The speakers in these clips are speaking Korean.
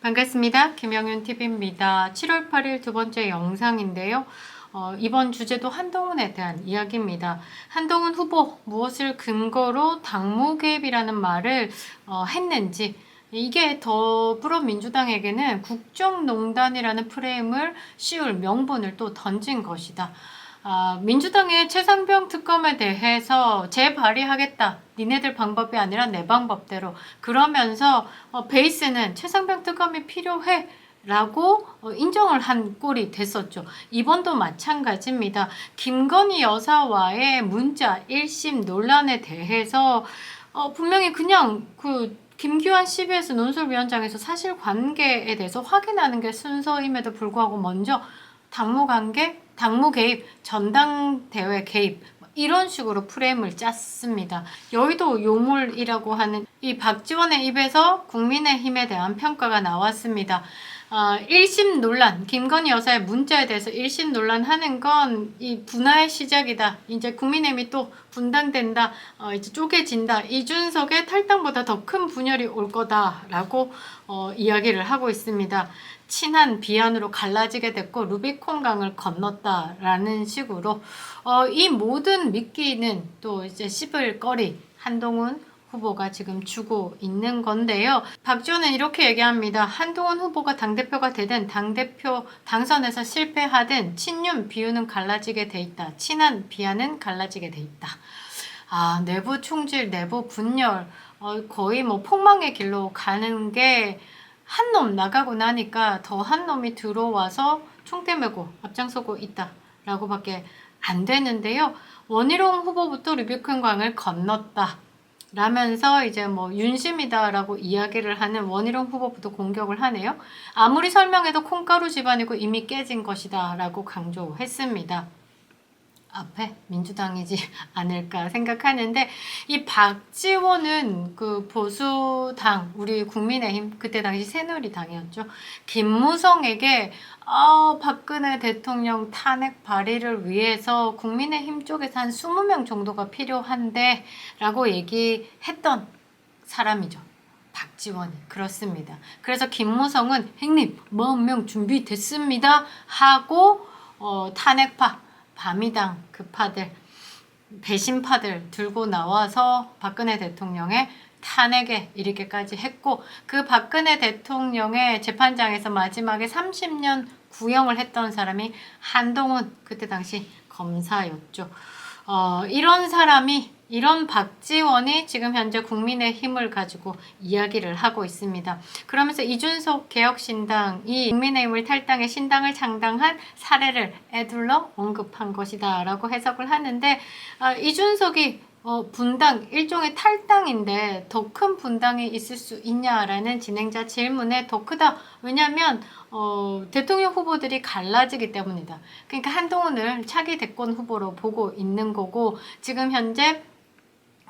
반갑습니다. 김영윤 TV입니다. 7월 8일 두 번째 영상인데요. 어, 이번 주제도 한동훈에 대한 이야기입니다. 한동훈 후보 무엇을 근거로 당무 개입이라는 말을 어, 했는지 이게 더불어민주당에게는 국정농단이라는 프레임을 씌울 명분을 또 던진 것이다. 아, 민주당의 최상병 특검에 대해서 재발의하겠다. 니네들 방법이 아니라 내 방법대로. 그러면서 어, 베이스는 최상병 특검이 필요해. 라고 어, 인정을 한 꼴이 됐었죠. 이번도 마찬가지입니다. 김건희 여사와의 문자 1심 논란에 대해서 어, 분명히 그냥 그 김기환 CBS 논술위원장에서 사실관계에 대해서 확인하는 게 순서임에도 불구하고 먼저 당무 관계, 당무 개입, 전당대회 개입 뭐 이런 식으로 프레임을 짰습니다. 여의도 요물이라고 하는 이 박지원의 입에서 국민의힘에 대한 평가가 나왔습니다. 아, 1심 논란, 김건희 여사의 문자에 대해서 1심 논란 하는 건 이 분화의 시작이다. 이제 국민의힘이 또 분당된다. 어, 이제 쪼개진다. 이준석의 탈당보다 더 큰 분열이 올 거다라고 어, 이야기를 하고 있습니다. 친한 비안으로 갈라지게 됐고 루비콘 강을 건넜다라는 식으로 어, 이 모든 미끼는 또 이제 씹을 거리 한동훈 후보가 지금 주고 있는 건데요. 박지원은 이렇게 얘기합니다. 한동훈 후보가 당대표가 되든 당대표 당선에서 실패하든 친윤 비유는 갈라지게 돼 있다. 친한 비하는 갈라지게 돼 있다. 아, 내부 총질, 내부 분열, 어, 거의 뭐 폭망의 길로 가는 게 한 놈 나가고 나니까 더 한 놈이 들어와서 총대 메고 앞장서고 있다. 라고 밖에 안 되는데요. 원희룡 후보부터 루비콘강을 건넜다. 라면서 이제 뭐 윤심이다라고 이야기를 하는 원희룡 후보부터 공격을 하네요. 아무리 설명해도 콩가루 집안이고 이미 깨진 것이다라고 강조했습니다. 앞에 민주당이지 않을까 생각하는데 이 박지원은 그 보수당 우리 국민의힘 그때 당시 새누리당이었죠 김무성에게 어, 박근혜 대통령 탄핵 발의를 위해서 국민의힘 쪽에서 한 20명 정도가 필요한데 라고 얘기했던 사람이죠. 박지원이 그렇습니다. 그래서 김무성은 행님 40명 준비됐습니다 하고 어, 탄핵파 밤이당 급파들 배신파들 들고 나와서 박근혜 대통령의 탄핵에 이르기까지 했고 그 박근혜 대통령의 재판장에서 마지막에 30년 구형을 했던 사람이 한동훈 그때 당시 검사였죠. 어, 이런 사람이 이런 박지원이 지금 현재 국민의 힘을 가지고 이야기를 하고 있습니다. 그러면서 이준석 개혁신당이 국민의힘을 탈당해 신당을 창당한 사례를 애둘러 언급한 것이다 라고 해석을 하는데 아, 이준석이 어, 분당, 일종의 탈당인데 더 큰 분당이 있을 수 있냐라는 진행자 질문에 더 크다. 왜냐하면 어, 대통령 후보들이 갈라지기 때문이다. 그러니까 한동훈을 차기 대권 후보로 보고 있는 거고 지금 현재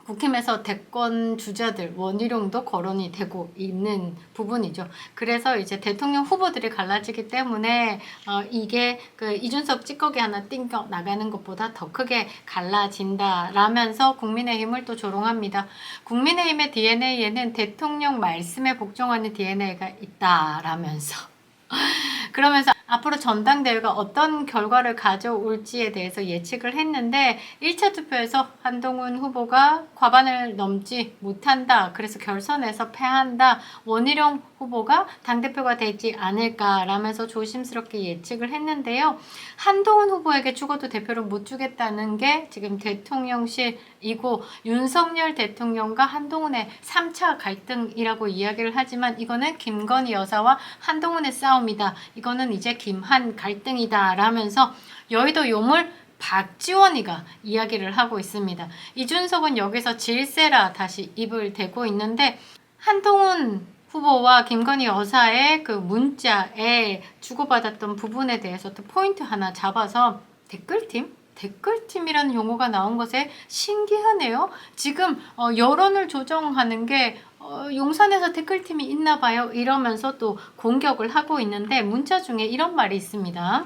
국힘에서 대권 주자들 원희룡도 거론이 되고 있는 부분이죠. 그래서 이제 대통령 후보들이 갈라지기 때문에 어, 이게 그 이준석 찌꺼기 하나 띵겨 나가는 것보다 더 크게 갈라진다라면서 국민의힘을 또 조롱합니다. 국민의힘의 DNA에는 대통령 말씀에 복종하는 DNA가 있다라면서 그러면서 앞으로 전당대회가 어떤 결과를 가져올지에 대해서 예측을 했는데 1차 투표에서 한동훈 후보가 과반을 넘지 못한다. 그래서 결선에서 패한다. 원희룡 후보가 당대표가 되지 않을까라면서 조심스럽게 예측을 했는데요. 한동훈 후보에게 죽어도 대표를 못 주겠다는 게 지금 대통령실이고 윤석열 대통령과 한동훈의 3차 갈등이라고 이야기를 하지만 이거는 김건희 여사와 한동훈의 싸움이다. 이거는 이제 김한 갈등이다. 라면서 여의도 요물 박지원이가 이야기를 하고 있습니다. 이준석은 여기서 질세라 다시 입을 대고 있는데 한동훈 후보와 김건희 여사의 그 문자에 주고받았던 부분에 대해서 또 포인트 하나 잡아서 댓글팀? 댓글팀이라는 용어가 나온 것에 신기하네요. 지금 어, 여론을 조정하는 게 어, 용산에서 댓글팀이 있나 봐요. 이러면서 또 공격을 하고 있는데 문자 중에 이런 말이 있습니다.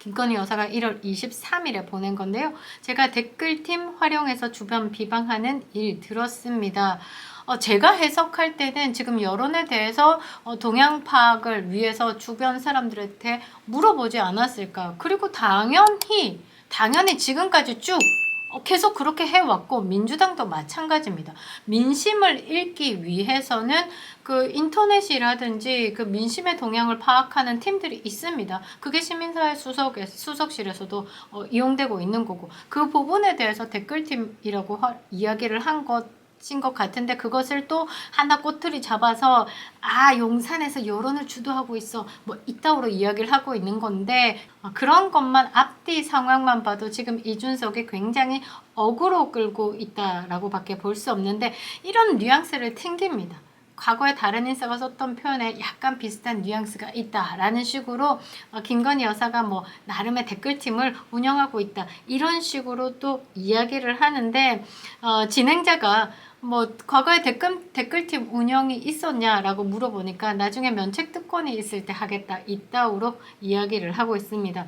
김건희 여사가 1월 23일에 보낸 건데요. 제가 댓글팀 활용해서 주변 비방하는 일 들었습니다. 어, 제가 해석할 때는 지금 여론에 대해서 어, 동향 파악을 위해서 주변 사람들한테 물어보지 않았을까. 그리고 당연히, 당연히 지금까지 쭉 어, 계속 그렇게 해왔고 민주당도 마찬가지입니다. 민심을 읽기 위해서는 그 인터넷이라든지 그 민심의 동향을 파악하는 팀들이 있습니다. 그게 시민사회 수석에, 수석실에서도 어, 이용되고 있는 거고 그 부분에 대해서 댓글팀이라고 하- 이야기를 한 것. 인것 같은데 그것을 또 하나 꼬투리 잡아서 아 용산에서 여론을 주도하고 있어 뭐 이따위로 이야기를 하고 있는 건데 어, 그런 것만 앞뒤 상황만 봐도 지금 이준석이 굉장히 어그로 끌고 있다라고밖에 볼 수 없는데 이런 뉘앙스를 튕깁니다. 과거에 다른 인사가 썼던 표현에 약간 비슷한 뉘앙스가 있다라는 식으로 어, 김건희 여사가 뭐 나름의 댓글팀을 운영하고 있다 이런 식으로 또 이야기를 하는데 어, 진행자가 뭐 과거에 댓글 댓글팀 운영이 있었냐라고 물어보니까 나중에 면책 특권이 있을 때 하겠다 이따우로 이야기를 하고 있습니다.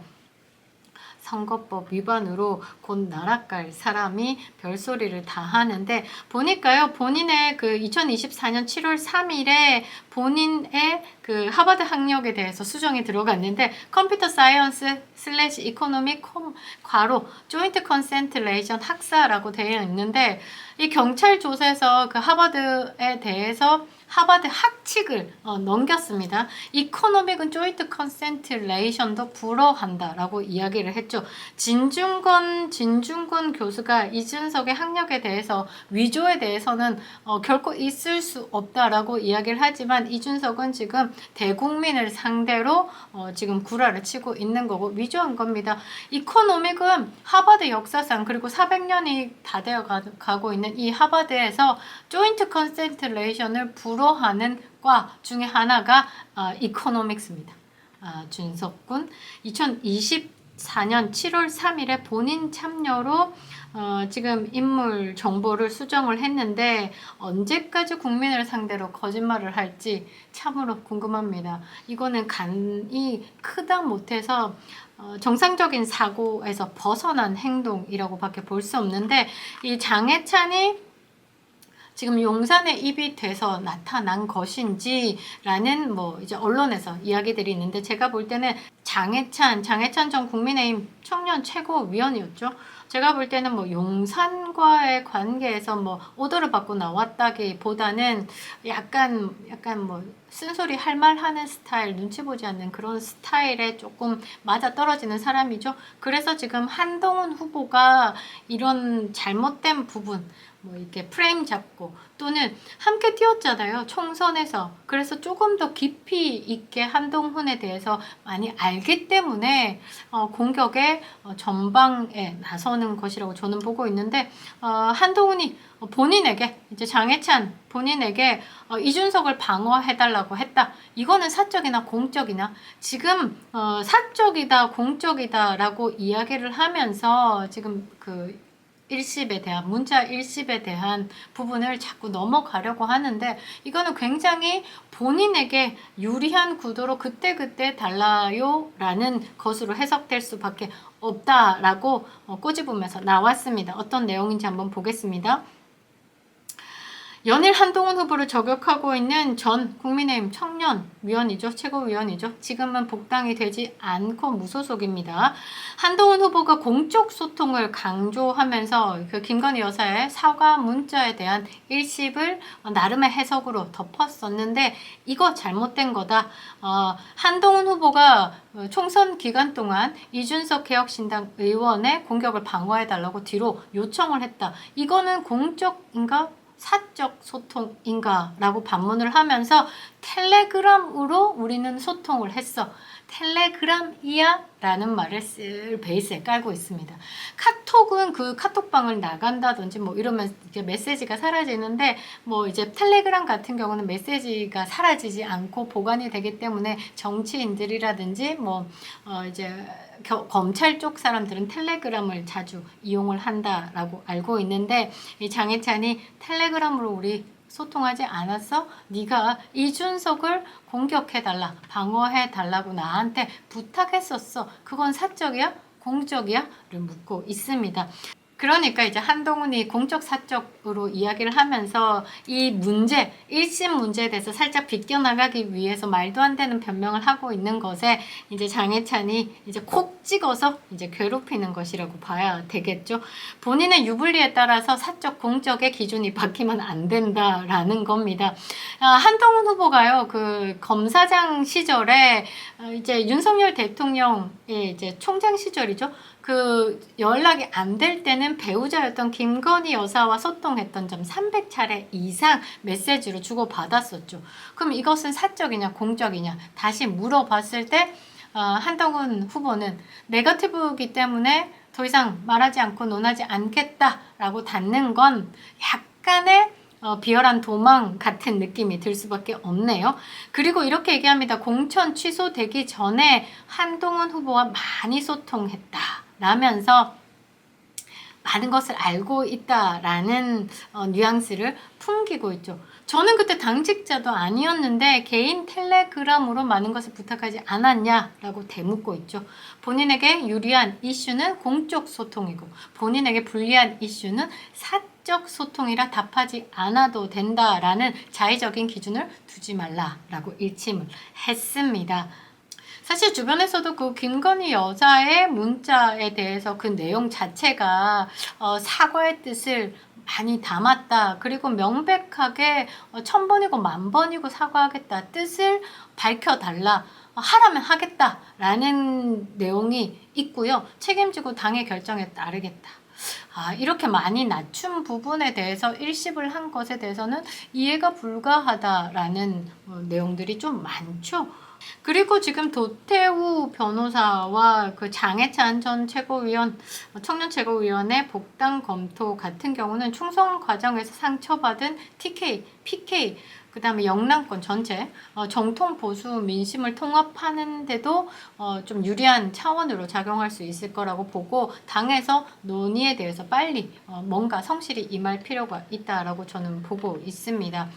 선거법 위반으로 곧 나락 갈 사람이 별소리를 다 하는데 보니까요 본인의 그 2024년 7월 3일에 본인의 그 하버드 학력에 대해서 수정이 들어갔는데 컴퓨터 사이언스 슬래시 이코노미 콤 괄호 조인트 컨센트레이션 학사라고 되어 있는데 이 경찰 조사에서 그 하버드에 대해서 하버드 학칙을 어, 넘겼습니다. 이코노믹은 조인트 컨센트레이션도 불허한다라고 이야기를 했죠. 진중권 진중권 교수가 이준석의 학력에 대해서 위조에 대해서는 어, 결코 있을 수 없다라고 이야기를 하지만 이준석은 지금 대국민을 상대로 어, 지금 구라를 치고 있는 거고 위조한 겁니다. 이코노믹은 하버드 역사상 그리고 400년이 다 되어 가, 가고 있는 이 하버드에서 조인트 컨센트레이션을 불허 하는 과 중에 하나가 어, 이코노믹스입니다. 아, 준석군 2024년 7월 3일에 본인 참여로 어, 지금 인물 정보를 수정을 했는데 언제까지 국민을 상대로 거짓말을 할지 참으로 궁금합니다. 이거는 간이 크다 못해서 어, 정상적인 사고에서 벗어난 행동이라고밖에 볼 수 없는데 이 장해찬이 지금 용산에 입이 돼서 나타난 것인지라는 뭐 이제 언론에서 이야기들이 있는데 제가 볼 때는 장해찬 장해찬 전 국민의힘 청년 최고위원이었죠. 제가 볼 때는 뭐 용산과의 관계에서 뭐 오더를 받고 나왔다기보다는 약간 약간 뭐 쓴소리 할 말 하는 스타일 눈치 보지 않는 그런 스타일에 조금 맞아 떨어지는 사람이죠. 그래서 지금 한동훈 후보가 이런 잘못된 부분 뭐 이렇게 프레임 잡고 또는 함께 뛰었잖아요 총선에서 그래서 조금 더 깊이 있게 한동훈에 대해서 많이 알기 때문에 어, 공격의 어, 전방에 나서는 것이라고 저는 보고 있는데 어, 한동훈이 본인에게 이제 장해찬 본인에게 어, 이준석을 방어해달라고 했다. 이거는 사적이나 공적이나 지금 어, 사적이다 공적이다라고 이야기를 하면서 지금 그 일십에 대한 문자 일십에 대한 부분을 자꾸 넘어가려고 하는데 이거는 굉장히 본인에게 유리한 구도로 그때그때 달라요라는 것으로 해석될 수밖에 없다라고 어, 꼬집으면서 나왔습니다. 어떤 내용인지 한번 보겠습니다. 연일 한동훈 후보를 저격하고 있는 전 국민의힘 청년위원이죠. 최고위원이죠. 지금은 복당이 되지 않고 무소속입니다. 한동훈 후보가 공적 소통을 강조하면서 그 김건희 여사의 사과 문자에 대한 일십을 나름의 해석으로 덮었었는데 이거 잘못된 거다. 어, 한동훈 후보가 총선 기간 동안 이준석 개혁신당 의원의 공격을 방어해달라고 뒤로 요청을 했다. 이거는 공적인가? 사적 소통인가라고 반문을 하면서 텔레그램으로 우리는 소통을 했어. 텔레그램이야? 라는 말을 쓸 베이스에 깔고 있습니다. 카톡은 그 카톡방을 나간다든지 뭐 이러면 이제 메시지가 사라지는데 뭐 이제 텔레그램 같은 경우는 메시지가 사라지지 않고 보관이 되기 때문에 정치인들이라든지 뭐 어 이제 겨, 검찰 쪽 사람들은 텔레그램을 자주 이용을 한다라고 알고 있는데 이 장해찬이 텔레그램으로 우리 소통하지 않았어? 네가 이준석을 공격해달라, 방어해달라고 나한테 부탁했었어. 그건 사적이야? 공적이야? 를 묻고 있습니다. 그러니까 이제 한동훈이 공적 사적으로 이야기를 하면서 이 문제, 1심 문제에 대해서 살짝 비껴나가기 위해서 말도 안 되는 변명을 하고 있는 것에 이제 장해찬이 이제 콕 찍어서 이제 괴롭히는 것이라고 봐야 되겠죠. 본인의 유불리에 따라서 사적 공적의 기준이 바뀌면 안 된다라는 겁니다. 아, 한동훈 후보가요, 그 검사장 시절에 어, 이제 윤석열 대통령의 이제 총장 시절이죠. 그 연락이 안 될 때는 배우자였던 김건희 여사와 소통했던 점 300차례 이상 메시지로 주고받았었죠. 그럼 이것은 사적이냐 공적이냐 다시 물어봤을 때 어, 한동훈 후보는 네거티브이기 때문에 더 이상 말하지 않고 논하지 않겠다라고 닫는 건 약간의 어, 비열한 도망 같은 느낌이 들 수밖에 없네요. 그리고 이렇게 얘기합니다. 공천 취소되기 전에 한동훈 후보와 많이 소통했다. 라면서 많은 것을 알고 있다라는 어, 뉘앙스를 풍기고 있죠. 저는 그때 당직자도 아니었는데 개인 텔레그램으로 많은 것을 부탁하지 않았냐라고 대묻고 있죠. 본인에게 유리한 이슈는 공적 소통이고 본인에게 불리한 이슈는 사적 소통이라 답하지 않아도 된다라는 자의적인 기준을 두지 말라라고 일침을 했습니다. 사실 주변에서도 그 김건희 여자의 문자에 대해서 그 내용 자체가 어, 사과의 뜻을 많이 담았다. 그리고 명백하게 어, 천 번이고 만 번이고 사과하겠다. 뜻을 밝혀달라. 어, 하라면 하겠다. 라는 내용이 있고요. 책임지고 당의 결정에 따르겠다. 아, 이렇게 많이 낮춘 부분에 대해서 일십을 한 것에 대해서는 이해가 불가하다라는 어, 내용들이 좀 많죠. 그리고 지금 도태우 변호사와 그 장해찬 전 최고위원, 청년 최고위원의 복당 검토 같은 경우는 총선 과정에서 상처받은 TK, PK, 그 다음에 영남권 전체 어, 정통 보수 민심을 통합하는데도 어, 좀 유리한 차원으로 작용할 수 있을 거라고 보고 당에서 논의에 대해서 빨리 어, 뭔가 성실히 임할 필요가 있다라고 저는 보고 있습니다.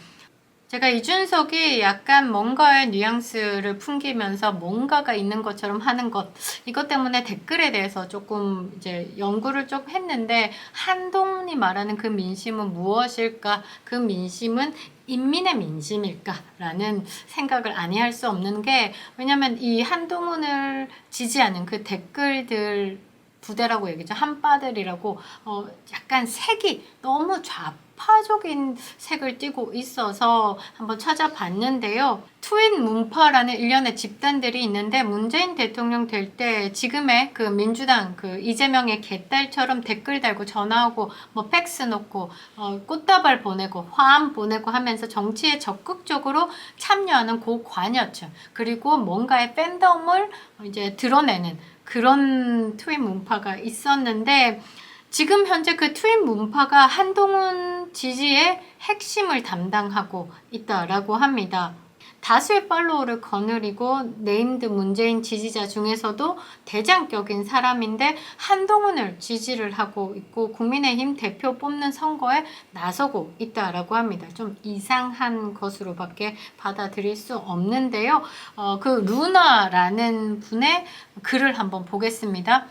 제가 이준석이 약간 뭔가의 뉘앙스를 풍기면서 뭔가가 있는 것처럼 하는 것 이것 때문에 댓글에 대해서 조금 이제 연구를 좀 했는데 한동훈이 말하는 그 민심은 무엇일까? 그 민심은 인민의 민심일까라는 생각을 아니할 수 없는 게 왜냐하면 이 한동훈을 지지하는 그 댓글들 부대라고 얘기죠. 한빠들이라고. 어 약간 색이 너무 좌파 적인 색을 띠고 있어서 한번 찾아봤는데요. 트윈 문파라는 일련의 집단들이 있는데 문재인 대통령 될 때 지금의 그 민주당 그 이재명의 개딸처럼 댓글 달고 전화하고 뭐 팩스 놓고 어, 꽃다발 보내고 화함 보내고 하면서 정치에 적극적으로 참여하는 고관여층 그리고 뭔가의 팬덤을 이제 드러내는 그런 트윈 문파가 있었는데 지금 현재 그 트윈 문파가 한동훈 지지의 핵심을 담당하고 있다라고 합니다. 다수의 팔로워를 거느리고 네임드 문재인 지지자 중에서도 대장격인 사람인데 한동훈을 지지를 하고 있고 국민의힘 대표 뽑는 선거에 나서고 있다라고 합니다. 좀 이상한 것으로밖에 받아들일 수 없는데요. 어, 그 루나라는 분의 글을 한번 보겠습니다.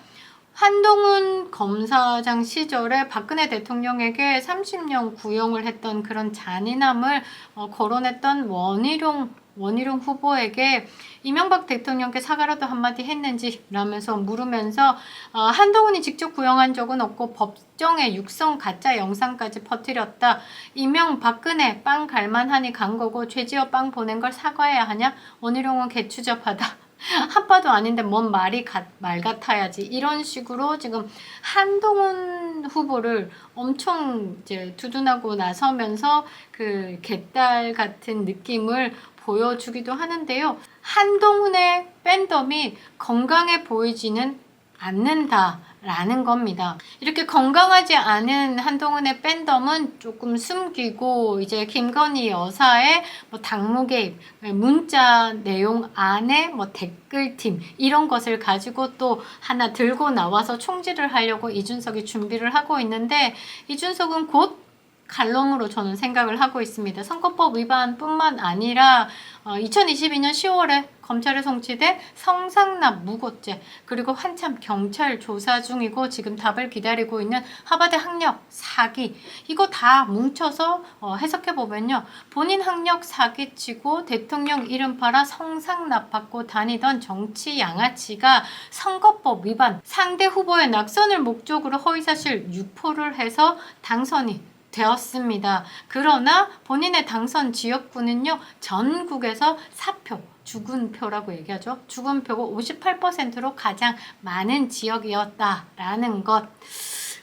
한동훈 검사장 시절에 박근혜 대통령에게 30년 구형을 했던 그런 잔인함을 어, 거론했던 원희룡 원희룡 후보에게 이명박 대통령께 사과라도 한마디 했는지 라면서 물으면서 어, 한동훈이 직접 구형한 적은 없고 법정에 육성 가짜 영상까지 퍼뜨렸다. 이명 박근혜 빵 갈만하니 간 거고 죄지어 빵 보낸 걸 사과해야 하냐? 원희룡은 개추접하다. 한파도 아닌데 뭔 말이 가, 말 같아야지 이런 식으로 지금 한동훈 후보를 엄청 이제 두둔하고 나서면서 그 개딸 같은 느낌을 보여주기도 하는데요. 한동훈의 팬덤이 건강해 보이지는 않는다. 라는 겁니다. 이렇게 건강하지 않은 한동훈의 팬덤은 조금 숨기고 이제 김건희 여사의 뭐 당무 개입, 문자 내용 안에 뭐 댓글팀 이런 것을 가지고 또 하나 들고 나와서 총질을 하려고 이준석이 준비를 하고 있는데 이준석은 곧 갈롱으로 저는 생각을 하고 있습니다. 선거법 위반뿐만 아니라 어, 2022년 10월에 검찰에 송치된 성상납 무고죄 그리고 한참 경찰 조사 중이고 지금 답을 기다리고 있는 하버드 학력 사기 이거 다 뭉쳐서 어, 해석해 보면요 본인 학력 사기치고 대통령 이름 팔아 성상납 받고 다니던 정치 양아치가 선거법 위반 상대 후보의 낙선을 목적으로 허위사실 유포를 해서 당선이 되었습니다. 그러나 본인의 당선 지역구는요, 전국에서 사표, 죽은 표라고 얘기하죠. 죽은 표가 58%로 가장 많은 지역이었다라는 것.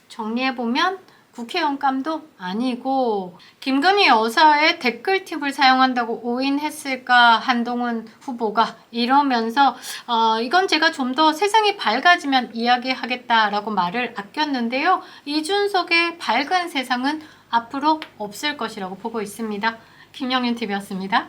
정리해보면 국회의원감도 아니고 김건희 여사의 댓글 팁을 사용한다고 오인했을까 한동훈 후보가 이러면서 어, 이건 제가 좀 더 세상이 밝아지면 이야기하겠다라고 말을 아꼈는데요. 이준석의 밝은 세상은 앞으로 없을 것이라고 보고 있습니다. 김영윤 TV였습니다.